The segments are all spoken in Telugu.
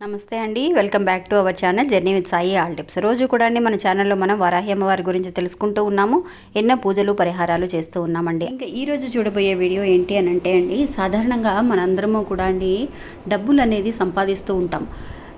నమస్తే అండి. Welcome back to our channel journey with Sai all tips. రోజు కూడా అండి మన ఛానల్లో మనం వరాహి అమ్మవారి గురించి తెలుసుకుంటూ ఉన్నాము. ఎన్నో పూజలు పరిహారాలు చేస్తూ ఉన్నామండి. ఇంకా ఈరోజు చూడబోయే వీడియో ఏంటి అని అంటే అండి సాధారణంగా మనందరము కూడా అండి డబ్బులు అనేది సంపాదిస్తూ ఉంటాం.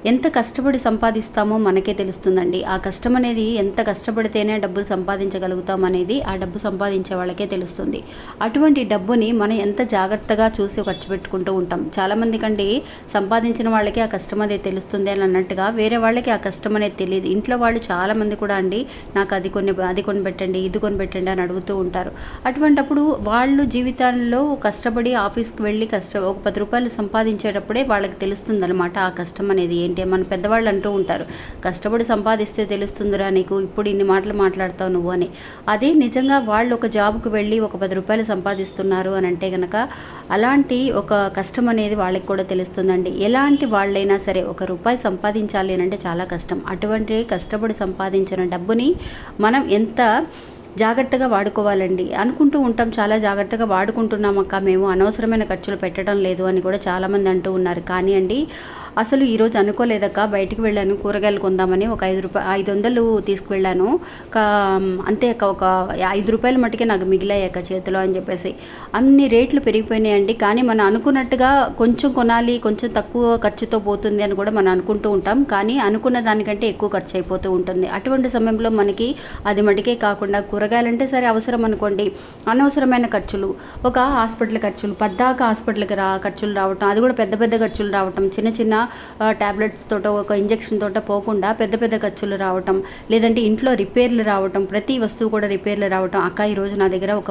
ఎంత కష్టపడి సంపాదిస్తామో మనకే తెలుస్తుందండి. ఆ కష్టం అనేది ఎంత కష్టపడితేనే డబ్బులు సంపాదించగలుగుతాం అనేది ఆ డబ్బు సంపాదించే వాళ్ళకే తెలుస్తుంది. అటువంటి డబ్బుని మనం ఎంత జాగ్రత్తగా చూసి ఖర్చు పెట్టుకుంటూ ఉంటాం. చాలామంది కండి సంపాదించిన వాళ్ళకి ఆ కష్టం అనేది తెలుస్తుంది అని అన్నట్టుగా వేరే వాళ్ళకి ఆ కష్టం అనేది తెలియదు. ఇంట్లో వాళ్ళు చాలామంది కూడా అండి నాకు అది కొన్ని అది కొని పెట్టండి ఇది కొని పెట్టండి అని అడుగుతూ ఉంటారు. అటువంటప్పుడు వాళ్ళు జీవితాల్లో కష్టపడి ఆఫీస్కి వెళ్ళి కష్ట ఒక పది రూపాయలు సంపాదించేటప్పుడే వాళ్ళకి తెలుస్తుంది అనమాట ఆ కష్టం అనేది ఏంటి? మన పెద్దవాళ్ళు అంటూ ఉంటారు. కష్టపడి సంపాదిస్తే తెలుస్తుందిరా నీకు ఇప్పుడు ఇన్ని మాటలు మాట్లాడతావు నువ్వు అని. అదే నిజంగా వాళ్ళు ఒక జాబ్కు వెళ్ళి ఒక పది రూపాయలు సంపాదిస్తున్నారు అని అంటే కనుక అలాంటి ఒక కష్టం అనేది వాళ్ళకి కూడా తెలుస్తుందండి. ఎలాంటి వాళ్ళైనా సరే ఒక రూపాయి సంపాదించాలి అని అంటే చాలా కష్టం. అటువంటి కష్టపడి సంపాదించిన డబ్బుని మనం ఎంత జాగ్రత్తగా వాడుకోవాలండి. అనుకుంటూ ఉంటాం చాలా జాగ్రత్తగా వాడుకుంటున్నాం అక్క మేము అనవసరమైన ఖర్చులు పెట్టడం లేదు అని కూడా చాలామంది అంటూ ఉన్నారు. కానీ అండి అసలు ఈరోజు అనుకోలేదక్క బయటికి వెళ్ళాను కూరగాయలు కొందామని ఒక ఐదు రూపాయ ఐదు వందలు తీసుకువెళ్ళాను. కా అంతే అక్క ఒక ఐదు రూపాయల మట్టుకే నాకు మిగిలాయక్క చేతిలో అని చెప్పేసి. అన్ని రేట్లు పెరిగిపోయినాయండి. కానీ మనం అనుకున్నట్టుగా కొంచెం కొనాలి కొంచెం తక్కువ ఖర్చుతో పోతుంది అని కూడా మనం అనుకుంటూ ఉంటాం. కానీ అనుకున్న దానికంటే ఎక్కువ ఖర్చు అయిపోతూ ఉంటుంది. అటువంటి సమయంలో మనకి అది మటుకే కాకుండా కూరగాయలంటే సరే అవసరం అనుకోండి. అనవసరమైన ఖర్చులు ఒక హాస్పిటల్ ఖర్చులు పద్దాక హాస్పిటల్కి రా ఖర్చులు రావటం అది కూడా పెద్ద పెద్ద ఖర్చులు రావటం చిన్న చిన్న ట్యాబ్లెట్స్ తోట ఒక ఇంజెక్షన్ తోట పోకుండా పెద్ద పెద్ద ఖర్చులు రావటం లేదంటే ఇంట్లో రిపేర్లు రావటం ప్రతి వస్తువు కూడా రిపేర్లు రావటం. అక్క ఈరోజు నా దగ్గర ఒక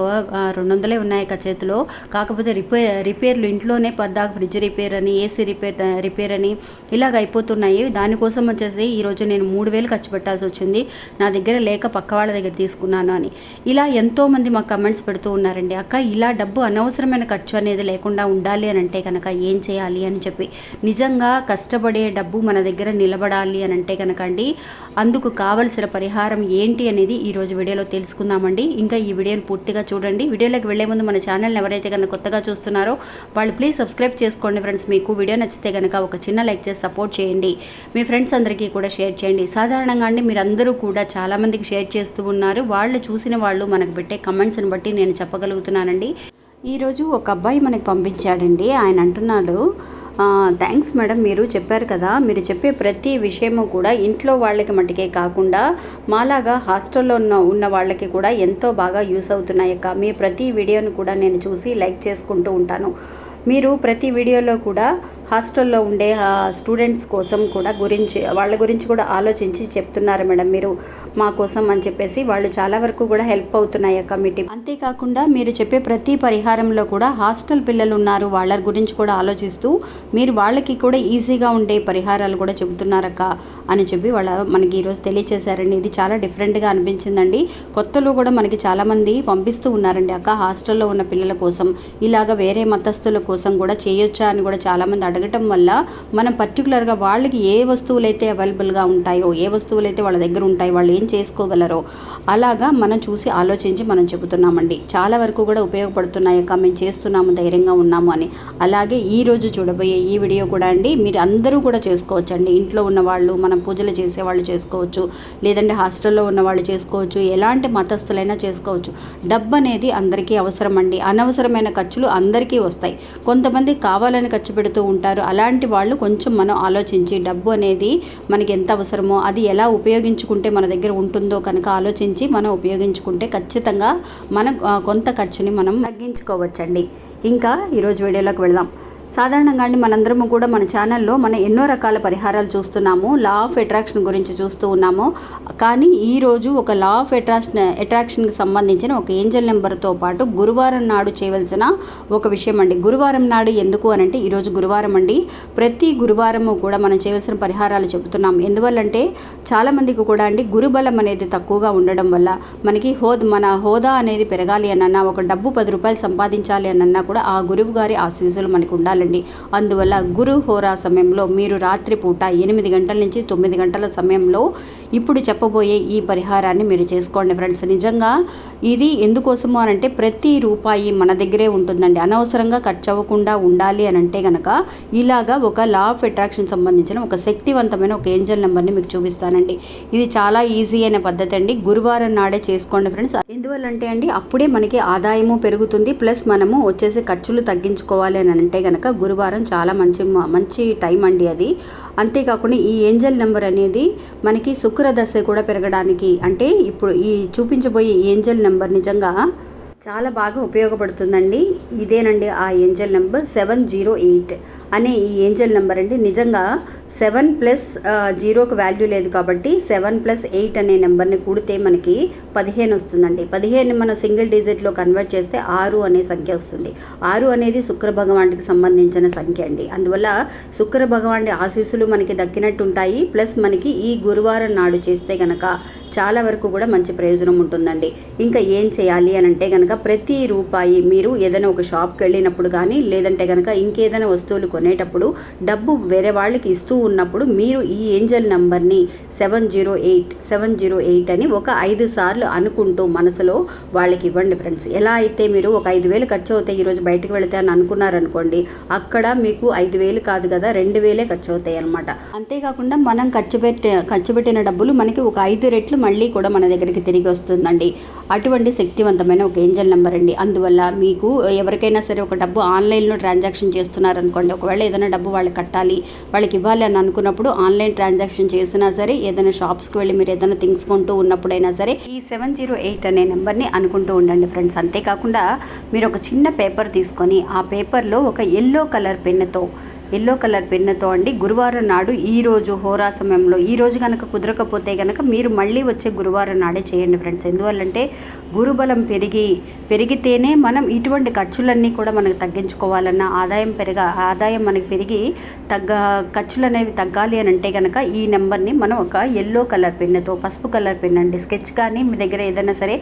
రెండు వందలే ఉన్నాయి అక్క చేతిలో. కాకపోతే రిపేర్ రిపేర్లు ఇంట్లోనే పద్దాక ఫ్రిడ్జ్ రిపేర్ అని ఏసీ రిపేర్ రిపేర్ అని ఇలాగ అయిపోతున్నాయి. దానికోసం వచ్చేసి ఈరోజు నేను మూడు వేలు ఖర్చు పెట్టాల్సి వచ్చింది. నా దగ్గర లేక పక్క వాళ్ళ దగ్గర తీసుకున్నాను. అని. ఇలా ఎంతోమంది మాకు కమెంట్స్ పెడుతూ ఉన్నారండి అక్క ఇలా డబ్బు అనవసరమైన ఖర్చు అనేది లేకుండా ఉండాలి అని అంటే కనుక ఏం చేయాలి? అని చెప్పి. నిజంగా కష్టపడే డబ్బు మన దగ్గర నిలబడాలి అని అంటే కనుక అండి అందుకు కావలసిన పరిహారం ఏంటి అనేది ఈరోజు వీడియోలో తెలుసుకుందామండి. ఇంకా ఈ వీడియోని పూర్తిగా చూడండి. వీడియోలోకి వెళ్ళే ముందు మన ఛానల్ని ఎవరైతే కనుక కొత్తగా చూస్తున్నారో వాళ్ళు ప్లీజ్ సబ్స్క్రైబ్ చేసుకోండి ఫ్రెండ్స్ మీకు వీడియో నచ్చితే కనుక ఒక చిన్న లైక్ చేసి సపోర్ట్ చేయండి. మీ ఫ్రెండ్స్ అందరికీ కూడా షేర్ చేయండి. సాధారణంగా అండి మీరందరూ కూడా చాలామందికి షేర్ చేస్తూ ఉన్నారు. వాళ్ళు చూసిన వాళ్ళు మనకు పెట్టే కమెంట్స్ని బట్టి నేను చెప్పగలుగుతున్నానండి. ఈరోజు ఒక అబ్బాయి మనకి పంపించాడండి. ఆయన అంటున్నాడు థ్యాంక్స్ మేడం మీరు చెప్పారు కదా మీరు చెప్పే ప్రతి విషయము కూడా ఇంట్లో వాళ్ళకి మటుకే కాకుండా మాలాగా హాస్టల్లో ఉన్న ఉన్న వాళ్ళకి కూడా ఎంతో బాగా యూస్ అవుతున్నాయి అక్క. మీ ప్రతి వీడియోను కూడా నేను చూసి లైక్ చేసుకుంటూ ఉంటాను. మీరు ప్రతి వీడియోలో కూడా హాస్టల్లో ఉండే స్టూడెంట్స్ కోసం కూడా గురించి వాళ్ళ గురించి కూడా ఆలోచించి చెప్తున్నారు మేడం. మీరు మా కోసం అని చెప్పేసి వాళ్ళు చాలా వరకు కూడా హెల్ప్ అవుతున్నాయి ఆ కమిటీ. అంతేకాకుండా మీరు చెప్పే ప్రతి పరిహారంలో కూడా హాస్టల్ పిల్లలు ఉన్నారు వాళ్ళ గురించి కూడా ఆలోచిస్తూ మీరు వాళ్ళకి కూడా ఈజీగా ఉండే పరిహారాలు కూడా చెబుతున్నారక్క అని చెప్పి వాళ్ళ మనకి ఈరోజు తెలియచేశారండి. ఇది చాలా డిఫరెంట్గా అనిపించిందండి. కొత్తలో కూడా మనకి చాలామంది పంపిస్తూ ఉన్నారండి. అక్క హాస్టల్లో ఉన్న పిల్లల కోసం ఇలాగ వేరే మతస్థుల కోసం కూడా చేయొచ్చా అని కూడా చాలామంది అడగటం వల్ల మనం పర్టికులర్గా వాళ్ళకి ఏ వస్తువులైతే అవైలబుల్గా ఉంటాయో ఏ వస్తువులైతే వాళ్ళ దగ్గర ఉంటాయో వాళ్ళు ఏం చేసుకోగలరో అలాగా మనం చూసి ఆలోచించి మనం చెబుతున్నామండి. చాలా వరకు కూడా ఉపయోగపడుతున్నాయి అక్క మేము చేస్తున్నాము ధైర్యంగా ఉన్నాము అని. అలాగే ఈ రోజు చూడబోయే ఈ వీడియో కూడా అండి మీరు అందరూ కూడా చేసుకోవచ్చు అండి ఇంట్లో ఉన్న వాళ్ళు మనం పూజలు చేసే వాళ్ళు చేసుకోవచ్చు లేదంటే హాస్టల్లో ఉన్న వాళ్ళు చేసుకోవచ్చు ఎలాంటి మతస్థులైనా చేసుకోవచ్చు. డబ్బు అనేది అందరికీ అవసరం అండి అనవసరమైన ఖర్చులు అందరికీ వస్తాయి. కొంతమంది కావాలని ఖర్చు పెడుతూ ఉంటారు అలాంటి వాళ్ళు కొంచెం మనం ఆలోచించి డబ్బు అనేది మనకి ఎంత అవసరమో అది ఎలా ఉపయోగించుకుంటే మన దగ్గర ఉంటుందో కనుక ఆలోచించి మనం ఉపయోగించుకుంటే ఖచ్చితంగా మనం కొంత ఖర్చుని మనం తగ్గించుకోవచ్చండి. ఇంకా ఈరోజు వీడియోలోకి వెళదాం. సాధారణంగా అండి మనందరము కూడా మన ఛానల్లో మనం ఎన్నో రకాల పరిహారాలు చూస్తున్నాము. లా ఆఫ్ అట్రాక్షన్ గురించి చూస్తూ ఉన్నాము. కానీ ఈరోజు ఒక లా ఆఫ్ అట్రాక్షన్ అట్రాక్షన్కి సంబంధించిన ఒక ఏంజల్ నెంబర్తో పాటు గురువారం నాడు చేయవలసిన ఒక విషయం అండి గురువారం నాడు ఎందుకు అని అంటే ఈరోజు గురువారం అండి. ప్రతి గురువారము కూడా మనం చేయవలసిన పరిహారాలు చెబుతున్నాం. ఎందువల్లంటే చాలామందికి కూడా అండి గురుబలం అనేది తక్కువగా ఉండడం వల్ల మనకి హోద్ మన హోదా అనేది పెరగాలి అనన్నా ఒక డబ్బు పది రూపాయలు సంపాదించాలి అనన్నా కూడా ఆ గురువు గారి ఆశీస్సులు మనకు ఉండాలి. ఉండాలండి అందువల్ల గురు హోరా సమయంలో మీరు రాత్రిపూట ఎనిమిది గంటల నుంచి తొమ్మిది గంటల సమయంలో ఇప్పుడు చెప్పబోయే ఈ పరిహారాన్ని మీరు చేసుకోండి ఫ్రెండ్స్. నిజంగా ఇది ఎందుకోసము అని అంటే ప్రతి రూపాయి మన దగ్గరే ఉంటుందండి. అనవసరంగా ఖర్చు అవ్వకుండా ఉండాలి అని అంటే కనుక ఇలాగా ఒక లా ఆఫ్ అట్రాక్షన్ సంబంధించిన ఒక శక్తివంతమైన ఒక ఏంజల్ నెంబర్ని మీకు చూపిస్తానండి. ఇది చాలా ఈజీ అయిన పద్ధతి అండి. గురువారం నాడే చేసుకోండి ఫ్రెండ్స్. ఎందువల్లంటే అండి అప్పుడే మనకి ఆదాయము పెరుగుతుంది ప్లస్ మనము వచ్చేసి ఖర్చులు తగ్గించుకోవాలి అని అంటే కనుక గురువారం చాలా మంచి మంచి టైం అండి అది. అంతేకాకుండా ఈ ఏంజల్ నెంబర్ అనేది మనకి శుక్ర దశ కూడా పెరగడానికి అంటే ఇప్పుడు ఈ చూపించబోయే ఏంజల్ నెంబర్ నిజంగా చాలా బాగా ఉపయోగపడుతుందండి. ఇదేనండి ఆ angel number seven zero eight అనే ఈ ఏంజల్ నెంబర్ అండి. నిజంగా సెవెన్ ప్లస్ జీరోకి వాల్యూ లేదు కాబట్టి సెవెన్ ప్లస్ ఎయిట్ అనే నెంబర్ని కూడితే మనకి పదిహేను వస్తుందండి. పదిహేను మన సింగిల్ డిజిట్లో కన్వర్ట్ చేస్తే ఆరు అనే సంఖ్య వస్తుంది. ఆరు అనేది శుక్ర భగవానుడికి సంబంధించిన సంఖ్య అండి. అందువల్ల శుక్ర భగవానుడి ఆశీస్సులు మనకి దక్కినట్టు ఉంటాయి ప్లస్ మనకి ఈ గురువారం నాడు చేస్తే కనుక చాలా వరకు కూడా మంచి ప్రయోజనం ఉంటుందండి. ఇంకా ఏం చేయాలి అని అంటే కనుక ప్రతి రూపాయి మీరు ఏదైనా ఒక షాప్కి వెళ్ళినప్పుడు కానీ లేదంటే కనుక ఇంకేదైనా వస్తువులు కొనేటప్పుడు డబ్బు వేరే వాళ్ళకి ఇస్తూ ఉన్నప్పుడు మీరు ఈ ఏంజల్ నంబర్ని seven zero eight seven zero eight అని ఒక ఐదు సార్లు అనుకుంటూ మనసులో వాళ్ళకి ఇవ్వండి ఫ్రెండ్స్. ఎలా అయితే మీరు ఒక ఐదు వేలు ఖర్చు అవుతాయి ఈరోజు బయటకు వెళితే అని అనుకున్నారనుకోండి అక్కడ మీకు ఐదు వేలు కాదు కదా రెండు వేలే ఖర్చు అవుతాయి అనమాట అంతేకాకుండా మనం ఖర్చు పెట్టి ఖర్చు పెట్టిన డబ్బులు మనకి ఒక ఐదు రెట్లు మళ్ళీ కూడా మన దగ్గరికి తిరిగి వస్తుందండి. అటువంటి శక్తివంతమైన ఒక ఏంజల్ నెంబర్ అండి. అందువల్ల మీకు ఎవరికైనా సరే ఒక డబ్బు ఆన్లైన్లో ట్రాన్సాక్షన్ చేస్తున్నారనుకోండి ఒకవేళ ఏదైనా డబ్బు వాళ్ళకి కట్టాలి వాళ్ళకి ఇవ్వాలి అని అనుకున్నప్పుడు ఆన్లైన్ ట్రాన్సాక్షన్ చేసినా సరే ఏదైనా షాప్స్కి వెళ్ళి మీరు ఏదైనా థింగ్స్ కొంటూ ఉన్నప్పుడైనా సరే ఈ సెవెన్ జీరో ఎయిట్ అనే నెంబర్ని అనుకుంటూ ఉండండి ఫ్రెండ్స్. అంతేకాకుండా మీరు ఒక చిన్న పేపర్ తీసుకొని ఆ పేపర్లో ఒక ఎల్లో కలర్ పెన్నుతో ఎల్లో కలర్ పెన్నుతో అండి. గురువారం నాడు ఈ రోజు హోరా సమయంలో. ఈ రోజు కనుక కుదరకపోతే కనుక మీరు మళ్ళీ వచ్చే గురువారం నాడే చేయండి ఫ్రెండ్స్. ఎందువల్లంటే గురుబలం పెరిగి పెరిగితేనే మనం ఇటువంటి ఖర్చులన్నీ కూడా మనకు తగ్గించుకోవాలన్న ఆదాయం పెరగ ఆదాయం మనకి పెరిగి తగ్గ ఖర్చులు అనేవి తగ్గాలి అని అంటే కనుక ఈ నెంబర్ని మనం ఒక ఎల్లో కలర్ పెన్నుతో పసుపు కలర్ పెన్ అండి. స్కెచ్ కానీ మీ దగ్గర ఏదైనా సరే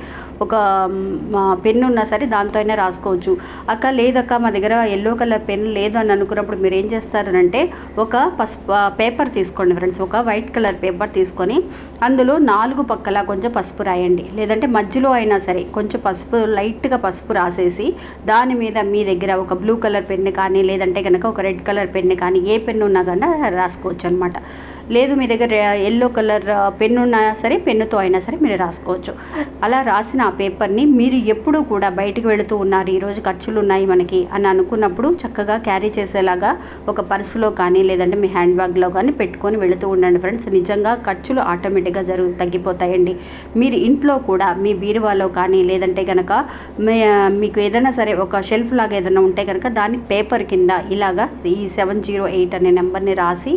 ఒక పెన్ను ఉన్నా సరే దాంతో అయినా రాసుకోవచ్చు. అక్క లేదక్క మా దగ్గర ఎల్లో కలర్ పెన్ లేదు అని అనుకున్నప్పుడు మీరు ఏం చేస్తారనంటే ఒక పసుపు పేపర్ తీసుకోండి ఫ్రెండ్స్ ఒక వైట్ కలర్ పేపర్ తీసుకొని అందులో నాలుగు పక్కల కొంచెం పసుపు రాయండి. లేదంటే మధ్యలో అయినా సరే కొంచెం పసుపు లైట్గా పసుపు రాసేసి దాని మీద మీ దగ్గర ఒక బ్లూ కలర్ పెన్ను కానీ లేదంటే కనుక ఒక రెడ్ కలర్ పెన్ను కానీ ఏ పెన్ను ఉన్నా కానీ రాసుకోవచ్చు అనమాట లేదు మీ దగ్గర ఎల్లో కలర్ పెన్ను ఉన్నా సరే పెన్నుతో అయినా సరే మీరు రాసుకోవచ్చు. అలా రాసిన ఆ పేపర్ని మీరు ఎప్పుడూ కూడా బయటకు వెళుతూ ఉన్నారు ఈరోజు ఖర్చులు ఉన్నాయి మనకి అని అనుకున్నప్పుడు చక్కగా క్యారీ చేసేలాగా ఒక పర్సులో కానీ లేదంటే మీ హ్యాండ్ బ్యాగ్లో కానీ పెట్టుకొని వెళుతూ ఉండండి ఫ్రెండ్స్ నిజంగా ఖర్చులు ఆటోమేటిక్గా జరుగు తగ్గిపోతాయండి. మీరు ఇంట్లో కూడా మీ బీరువాలో కానీ లేదంటే కనుక మీకు ఏదైనా సరే ఒక షెల్ఫ్ లాగా ఏదైనా ఉంటే కనుక దాని పేపర్ కింద ఇలాగా ఈ సెవెన్ జీరో ఎయిట్ అనే నెంబర్ని రాసి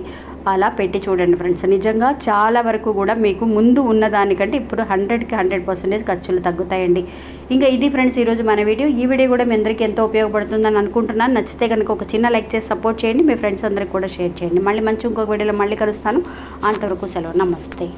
అలా పెట్టి చూడండి ఫ్రెండ్స్. నిజంగా చాలా వరకు కూడా మీకు ముందు ఉన్నదానికంటే ఇప్పుడు హండ్రెడ్కి హండ్రెడ్ పర్సెంటేజ్ ఖర్చులు తగ్గుతాయండి. ఇంకా ఇది ఫ్రెండ్స్ ఈరోజు మన వీడియో. ఈ వీడియో కూడా మీ అందరికీ ఎంతో ఉపయోగపడుతుందని అనుకుంటున్నాను. నచ్చితే కనుక ఒక చిన్న లైక్ చేసి సపోర్ట్ చేయండి. మీ ఫ్రెండ్స్ అందరికి కూడా షేర్ చేయండి. మళ్ళీ మంచి ఇంకొక వీడియోలో మళ్ళీ కలుస్తాను. అంతవరకు సెలవు. నమస్తే.